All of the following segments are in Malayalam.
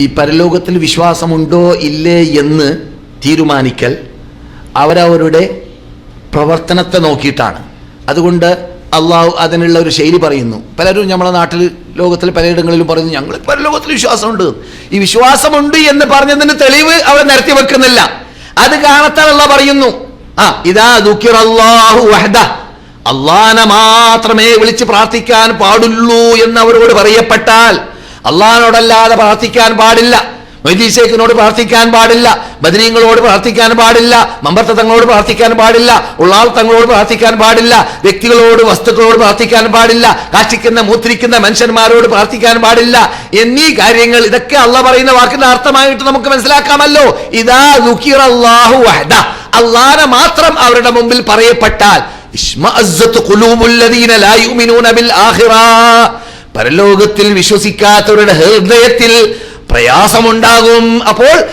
ഈ പരലോകത്തിൽ വിശ്വാസമുണ്ടോ ഇല്ലേ എന്ന് തീരുമാനിക്കൽ അവരവരുടെ പ്രവർത്തനത്തെ നോക്കിയിട്ടാണ്. അതുകൊണ്ട് അള്ളാഹു അതിനുള്ള ഒരു ശൈലി പറയുന്നു. പലരും നമ്മുടെ നാട്ടിൽ ലോകത്തിൽ പലയിടങ്ങളിലും പറയുന്നു ഞങ്ങൾ പരലോകത്തിൽ വിശ്വാസമുണ്ട്. ഈ വിശ്വാസമുണ്ട് എന്ന് പറഞ്ഞതിന് തെളിവ് അവർ നിരത്തി വെക്കുന്നില്ല. അത് കാണത്താൽ അള്ളാഹ് പറയുന്നു. ആ ഇതാ അള്ളാഹു വഹദ. അള്ളാനെ മാത്രമേ വിളിച്ച് പ്രാർത്ഥിക്കാൻ പാടുള്ളൂ എന്ന് അവരോട് പറയപ്പെട്ടാൽ അള്ളഹാനോടല്ലാതെ പ്രാർത്ഥിക്കാൻ പാടില്ല. മൊയ്തീൻ ശേഖിനോട് പ്രാർത്ഥിക്കാൻ പാടില്ല. ബദരീങ്ങളോട് പ്രാർത്ഥിക്കാൻ പാടില്ല. മമ്പർത്ത തങ്ങളോട് പ്രാർത്ഥിക്കാൻ പാടില്ല. ഉള്ളാൾ തങ്ങളോട് പ്രാർത്ഥിക്കാൻ പാടില്ല. വ്യക്തികളോട് വസ്തുക്കളോട് പ്രാർത്ഥിക്കാൻ പാടില്ല. കാശിക്കുന്ന മൂത്രിക്കുന്ന മനുഷ്യന്മാരോട് പ്രാർത്ഥിക്കാൻ പാടില്ല. എന്നീ കാര്യങ്ങൾ ഇതൊക്കെ അള്ള പറയുന്ന വാക്കിന്റെ അർത്ഥമായിട്ട് നമുക്ക് മനസ്സിലാക്കാമല്ലോ. ഇതാ അള്ളാഹു വഹദ. അള്ളാനെ മാത്രം അവരുടെ മുമ്പിൽ പറയപ്പെട്ടാൽ ഇഷ്മഅസ്സത്ത് ഖുലൂബുല്ലദീന ലാ യുമിനൂന ബിൽ ആഖിറ. പരലോകത്തിൽ വിശ്വസിക്കാത്തവരുടെ ഹൃദയത്തിൽ പ്രയാസമുണ്ടാകും. അപ്പോൾ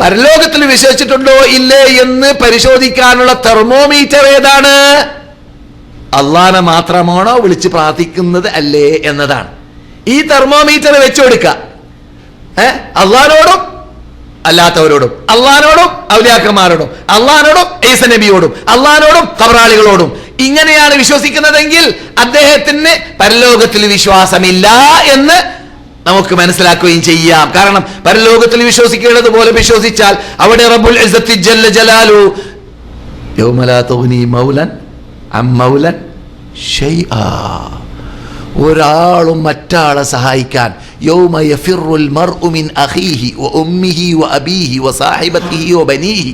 പരലോകത്തിൽ വിശ്വസിച്ചിട്ടുണ്ടോ? ഇല്ലേ എന്ന് പരിശോധിക്കാനുള്ള തെർമോമീറ്റർ ഏതാണ്? അള്ളാനെ മാത്രമാണോ വിളിച്ച് പ്രാർത്ഥിക്കുന്നത് അല്ലേ എന്നതാണ്. ഈ തെർമോമീറ്റർ വെച്ചുകൊടുക്ക ഏ? അള്ളഹാനോടും അല്ലാത്തവരോടും. അള്ളഹാനോടും ഔലിയാക്കന്മാരോടും. അള്ളഹാനോടും ഈസ നബിയോടും. അള്ളഹാനോടും കബറാളികളോടും ഇങ്ങനെയാണ് വിശ്വസിക്കുന്നതെങ്കിൽ അദ്ദേഹത്തിന് പരലോകത്തിൽ വിശ്വാസമില്ല എന്ന് നമുക്ക് മനസ്സിലാക്കുകയും ചെയ്യാം. കാരണം പരലോകത്തിൽ വിശ്വസിക്കേണ്ടത് പോലെ വിശ്വസിച്ചാൽ അവിടെ റബ്ബുൽ ജല്ല ജലാലു മൗലൻ ഒരാളും മറ്റാളെ സഹായിക്കാൻ യൗമ യഫിറുൽ മർഉ മിൻ അഖീഹി വ വ വ വ ബനീഹി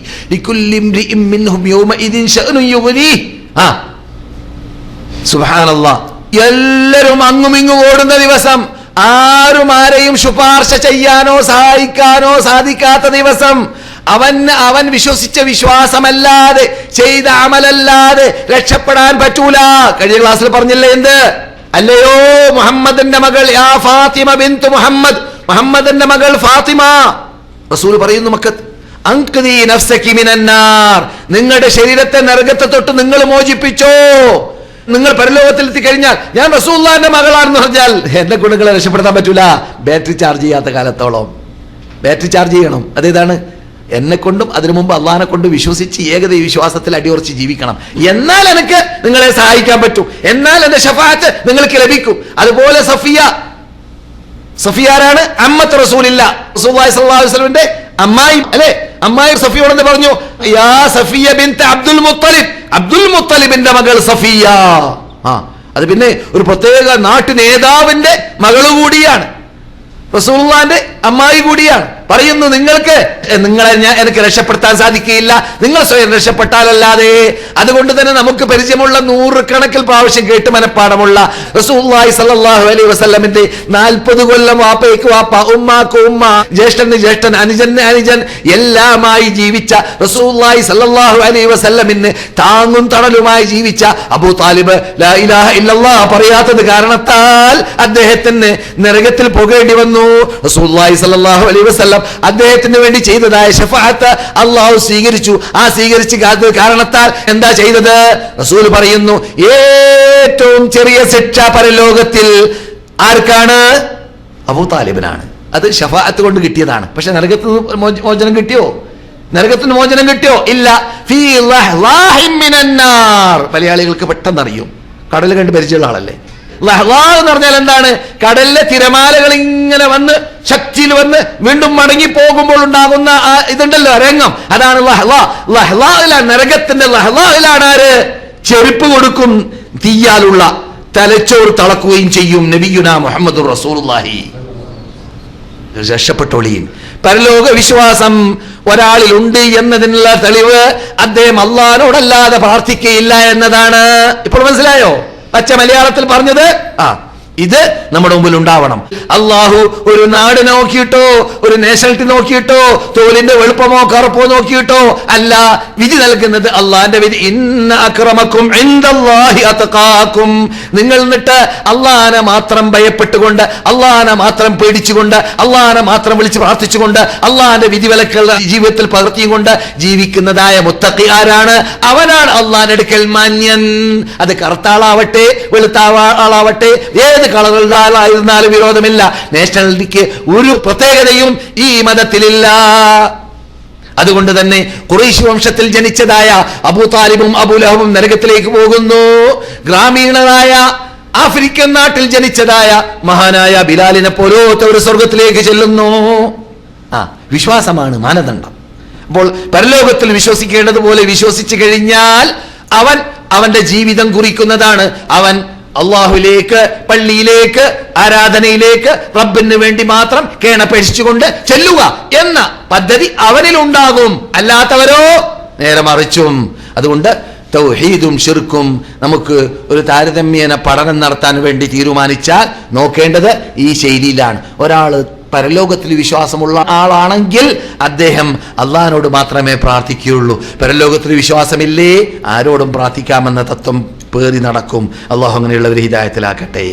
ആ എല്ലാവരും അങ്ങും ഇങ്ങും ഓടുന്ന ദിവസം ആരും ആരെയും ശുപാർശ ചെയ്യാനോ സഹായിക്കാനോ സാധിക്കാത്ത ദിവസം അവൻ അവൻ വിശ്വസിച്ച വിശ്വാസമല്ലാതെ ചെയ്ത അമലല്ലാതെ രക്ഷപ്പെടാൻ പറ്റൂല. കഴിഞ്ഞ ക്ലാസ്സിൽ പറഞ്ഞില്ലേ എന്ത്? അല്ലയോ മുഹമ്മദിന്റെ മകൾ ഫാത്തിമ ബിന്തു മുഹമ്മദ്. മുഹമ്മദിന്റെ മകൾ ഫാത്തിമ. റസൂൽ പറയുന്നു മക്കത്ത് നിങ്ങളുടെ ശരീരത്തെ നരകത്തെ തൊട്ട് നിങ്ങൾ മോചിപ്പിച്ചോ. നിങ്ങൾ പരലോകത്തിലെത്തി കഴിഞ്ഞാൽ ഞാൻ റസൂള്ളാന്റെ മകളാണെന്ന് പറഞ്ഞാൽ എന്റെ ഗുണങ്ങളെ രക്ഷപ്പെടുത്താൻ പറ്റൂല. ബാറ്ററി ചാർജ് ചെയ്യാത്ത കാലത്തോളം. ബാറ്ററി ചാർജ് ചെയ്യണം. അതേതാണ്? എന്നെ കൊണ്ടും അതിനു മുമ്പ് അള്ളഹാനെ കൊണ്ട് വിശ്വസിച്ച് ഏകത വിശ്വാസത്തിൽ അടിയുറച്ച് ജീവിക്കണം. എന്നാൽ എനിക്ക് നിങ്ങളെ സഹായിക്കാൻ പറ്റും. എന്നാൽ എന്റെ ഷഫാത്ത് നിങ്ങൾക്ക് ലഭിക്കും. അതുപോലെ സഫിയ. സഫിയാരാണ് അമ്മത്ത് റസൂലില്ല. വസല്ലമയുടെ അമ്മായി അല്ലേ? അമ്മായി സഫിയോടെന്ന് പറഞ്ഞു യാ സഫിയ ബിൻത് അബ്ദുൽ മുത്തലിബ് അബ്ദുൽ മുത്തലിബിന്റെ മകൾ സഫിയ. ആ അത് പിന്നെ ഒരു പ്രത്യേക നാട്ടു നേതാവിന്റെ മകൾ കൂടിയാണ്. റസൂള്ളാന്റെ അമ്മായി കൂടിയാണ്. പറയുന്നു നിങ്ങൾക്ക് നിങ്ങളെ ഞാൻ എനിക്ക് രക്ഷപ്പെടുത്താൻ സാധിക്കുകയില്ല. നിങ്ങൾ സ്വയം രക്ഷപ്പെട്ടാലല്ലാതെ. അതുകൊണ്ട് തന്നെ നമുക്ക് പരിചയമുള്ള നൂറുകണക്കിൽ പ്രാവശ്യം കേട്ട് മനപ്പാടമുള്ള റസൂലുള്ളാഹി സല്ലാഹു അലൈ വസ്ലമിന്റെ നാൽപ്പത് കൊല്ലം വാപ്പയ്ക്ക് വാപ്പ ഉമ്മാക്ക് ഉമ്മ ജ്യേഷ്ഠന് ജ്യേഷ്ഠൻ അനുജന് അനുജൻ എല്ലാമായി ജീവിച്ച റസൂലുള്ളാഹി സല്ലാഹു അലൈ വസ്ലമിന് താങ്ങും തണലുമായി ജീവിച്ച അബൂ താലിബ് പറയാത്തത് കാരണത്താൽ അദ്ദേഹത്തിന് നരകത്തിൽ പോകേണ്ടി വന്നു. റസൂലുള്ളാഹി അലൈ അലൈഹി വസല്ലം അദ്ദേഹത്തിന് വേണ്ടി ചെയ്തതായ ഷഫാഅത്ത് അള്ളാഹു സ്വീകരിച്ചു. ആ സ്വീകരിച്ച് കാരണത്താൽ എന്താ ചെയ്തത്? റസൂൽ പറയുന്നു ഏറ്റവും ചെറിയ ശിക്ഷ പരലോകത്തിൽ ആർക്കാണ്? അബൂ താലിബിനാണ്. അത് ഷഫാത്ത് കൊണ്ട് കിട്ടിയതാണ്. പക്ഷെ നരകത്ത് മോചനം കിട്ടിയോ? നരകത്തിന് മോചനം കിട്ടിയോ? ഇല്ല. മലയാളികൾക്ക് പെട്ടെന്ന് അറിയും കടൽ കണ്ട് പരിചയമുള്ള ആളല്ലേ? എന്ന് പറഞ്ഞാൽ എന്താണ്? കടലിലെ തിരമാലകൾ ഇങ്ങനെ വന്ന് ശക്തിയിൽ വന്ന് വീണ്ടും മടങ്ങി പോകുമ്പോൾ ഉണ്ടാകുന്ന ആ ഇതുണ്ടല്ലോ രംഗം. അതാണ് ലഹ്ലാ. ലഹ്ലാഹിലാണ് നരകത്തിന്റെ ലഹ്ലാഹിലാണ് ആര്? ചെരുപ്പ് കൊടുക്കും തീയാലുള്ള തലച്ചോറ് തളക്കുകയും ചെയ്യും നബിയുന മുഹമ്മദ് റസൂലുള്ളാഹി. രക്ഷപ്പെട്ടോളിയും പരലോക വിശ്വാസം ഒരാളിൽ ഉണ്ട് എന്നതിനുള്ള തെളിവ് അദ്ദേഹം അള്ളാനോടല്ലാതെ പ്രാർത്ഥിക്കയില്ല എന്നതാണ്. ഇപ്പോൾ മനസ്സിലായോ? പച്ച മലയാളത്തിൽ പറഞ്ഞത് ആ. ഇത് നമ്മുടെ മുമ്പിൽ ഉണ്ടാവണം. അള്ളാഹു ഒരു നാട് നോക്കിയിട്ടോ ഒരു നേഷണലിറ്റി നോക്കിയിട്ടോ തോലിന്റെ വെളുപ്പമോ കറുപ്പോ നോക്കിയിട്ടോ അല്ല വിധി നൽകുന്നത് അള്ളാന്റെ വിധി. ഇന്ന അക്രമക്കും അത്ഖാക്കും. നിങ്ങൾ എന്നിട്ട് അള്ളാഹനെ മാത്രം ഭയപ്പെട്ടുകൊണ്ട് അള്ളാഹനെ മാത്രം പേടിച്ചുകൊണ്ട് അള്ളാഹനെ മാത്രം വിളിച്ച് പ്രാർത്ഥിച്ചുകൊണ്ട് അള്ളാന്റെ വിധി വിലക്കൽ ജീവിതത്തിൽ പകർത്തിയും കൊണ്ട് ജീവിക്കുന്നതായ മുത്തക്കി ആരാണ്? അവനാണ് അള്ളാഹിന്റെ എടുക്കൽ മാന്യൻ. അത് കറുത്ത ആളാവട്ടെ വെളുത്ത ആളാവട്ടെ ഏത് കളറുള്ള ആളായിരുന്നാലും വിരോധമില്ല. നാഷണാലിറ്റിക്ക് ഒരു പ്രത്യേകതയും ഈ മതത്തിലില്ല. അതുകൊണ്ട് തന്നെ കുറേശ് വംശത്തിൽ ജനിച്ചതായ അബു താലിബും അബുലഹബും നരകത്തിലേക്ക് പോകുന്നു. ഗ്രാമീണരായ ആഫ്രിക്കൻ നാട്ടിൽ ജനിച്ചതായ മഹാനായ ബിലാലിനെ പോലോത്ത ഒരു സ്വർഗത്തിലേക്ക് ചെല്ലുന്നു. ആ വിശ്വാസമാണ് മാനദണ്ഡം. അപ്പോൾ പരലോകത്തിൽ വിശ്വസിക്കേണ്ടതുപോലെ വിശ്വസിച്ചു കഴിഞ്ഞാൽ അവൻ അവന്റെ ജീവിതം കുറിക്കുന്നതാണ്. അവൻ അള്ളാഹുലേക്ക് പള്ളിയിലേക്ക് ആരാധനയിലേക്ക് റബ്ബിന് വേണ്ടി മാത്രം കേണപേക്ഷിച്ചുകൊണ്ട് ചെല്ലുക എന്ന പദ്ധതി അവനിലുണ്ടാകും. അല്ലാത്തവരോ? നേരെ മറിച്ചും. അതുകൊണ്ട് തൗഹീദും ഷിർക്കും നമുക്ക് ഒരു താരതമ്യേന പഠനം നടത്താൻ വേണ്ടി തീരുമാനിച്ചാൽ നോക്കേണ്ടത് ഈ ശൈലിയിലാണ്. ഒരാൾ പരലോകത്തിൽ വിശ്വാസമുള്ള ആളാണെങ്കിൽ അദ്ദേഹം അള്ളഹാനോട് മാത്രമേ പ്രാർത്ഥിക്കുകയുള്ളൂ. പരലോകത്തിൽ വിശ്വാസമില്ലേ? ആരോടും പ്രാർത്ഥിക്കാമെന്ന തത്വം പേറി നടക്കും. അള്ളാഹു അങ്ങനെയുള്ളവർ ഹിതായത്തിലാക്കട്ടെ